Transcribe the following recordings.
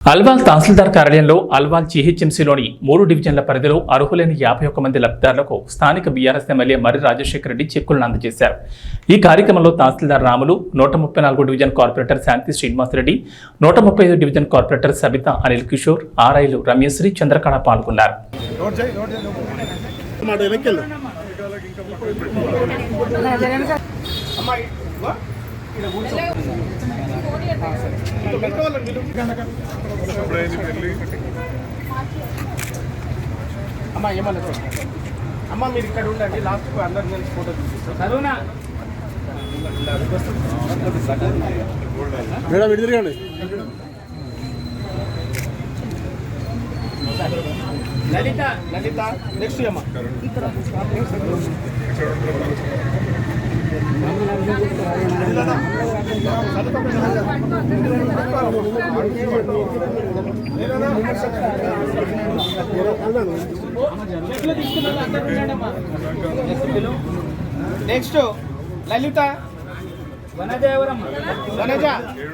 అల్వాల్ తహసీల్దార్ కార్యాలయంలో అల్వాల్ జీహెచ్ఎంసీలోని మూడు డివిజన్ల పరిధిలో అర్హులైన యాభై ఒక్క మంది లబ్ధిదారులకు స్థానిక బీఆర్ఎస్ ఎమ్మెల్యే మర్రి రాజశేఖర రెడ్డి చెక్కులను అందజేశారు. ఈ కార్యక్రమంలో తహసీల్దార్ రాములు నూట ముప్పై నాలుగు డివిజన్ కార్పొరేటర్ శాంతి శ్రీనివాసరెడ్డి నూట ముప్పై ఐదు డివిజన్ కార్పొరేటర్ సబిత అనిల్ కిషోర్ ఆర్ఐలు రమ్యశ్రీ చంద్రకళ పాల్గొన్నారు. మాట అమ్మ ఏమన్నా. అమ్మ మీరు ఇక్కడ ఉండండి లాస్ట్ అందరు కలిసి ఫోటో మేడం తిరగండి లలిత లలిత నెక్స్ట్ అమ్మ నెక్స్ట్ లలిత. వనజ.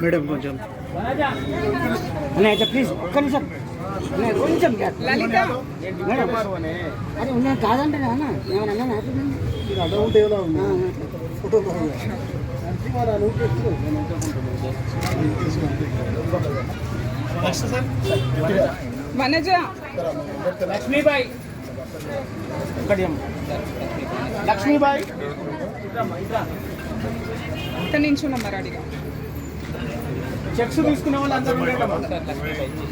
మేడం కొంచెం. వనజ. అన్నయ్య ప్లీజ్ ఒక్క నిమిషం. కొంచెం మేడం అనే అది నేను కాదంటే అన్న ఏమైనా అన్నా వనజ లక్ష్మీబాయి. లక్ష్మీబాయి. ఇక్కడ నించున్నమ్మ రెడీగా చెక్స్ తీసుకునే వాళ్ళు అందరూ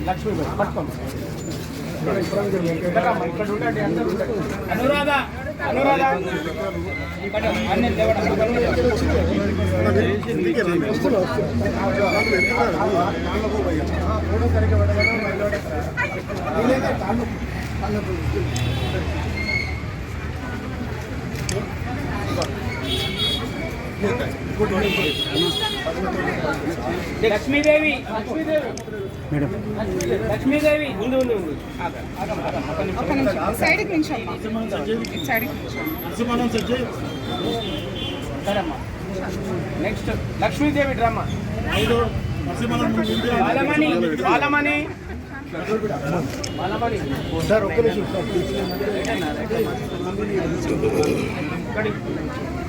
లక్ష్మీబాయి పట్టుకోండి. ఇక్కడ అందరూ ఉండండి. అనురాధ. అనురాధ ఇక్కడ అన్ని లేవడం లక్ష్మీదేవి. లక్ష్మీదేవి. మేడం లక్ష్మీదేవి ఉంది ఉంది ఉంది. ఒక నిమిషం. సైడ్కి సైడ్కి సరేమ్మా. Next Lakshmi Devi drama. Balamani Balamani. Sir ఒక్క నిమిషం.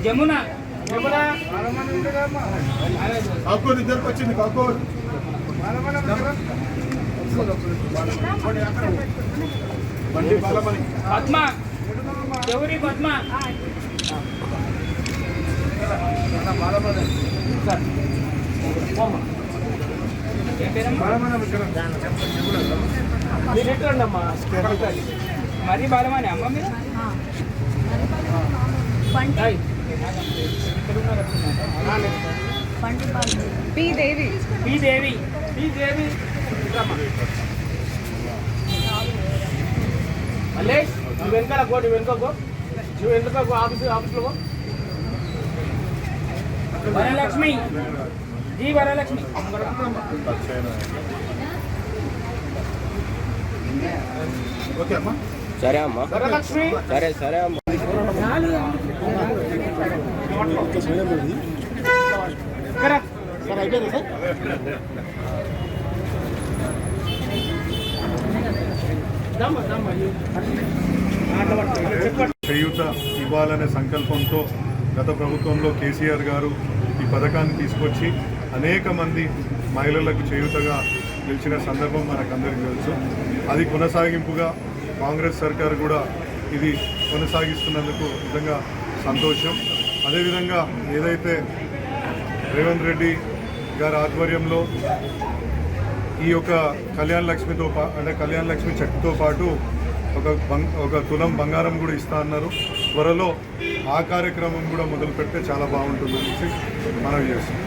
జమున. కాకూర్ ఇద్దరికి వచ్చింది కాకూర్ బండి బాలమణి పద్మ గౌరి పద్మ సార్. పోమ్మా. ఏం పేరమ్మా? మీరు ఎక్కడ ఉండమ్మా మరీ బాలమని అమ్మ మీరు P Devi. P Devi. P Devi ఇట్రమ్మా. Mallesh నువ్వు వెనకాల గో నువ్వు వెనుకో నువ్వు వెనుక గో ఆఫీస్ ఆఫీస్లో go Varalakshmi. G Varalakshmi. Okay అమ్మా సరే అమ్మా. వరలక్ష్మి. సరే సరే అమ్మా. సార్ సార్ చేయూత ఇవ్వాలనే సంకల్పంతో గత ప్రభుత్వంలో కేసీఆర్ గారు ఈ పథకాన్ని తీసుకొచ్చి అనేక మంది మహిళలకు చేయూతగా నిలిచిన సందర్భం మనకందరికీ తెలుసు. అది కొనసాగింపుగా కాంగ్రెస్ సర్కార్ కూడా ఇది కొనసాగిస్తున్నందుకు నిజంగా సంతోషం. అదేవిధంగా ఏదైతే రేవంత్ రెడ్డి గారి ఆధ్వర్యంలో ఈ యొక్క కళ్యాణ లక్ష్మితో పా అంటే కళ్యాణ లక్ష్మి చెక్తో పాటు ఒక ఒక తులం బంగారం కూడా ఇస్తా అన్నారు. త్వరలో ఆ కార్యక్రమం కూడా మొదలుపెడితే చాలా బాగుంటుందని చెప్పి మనం చేస్తాం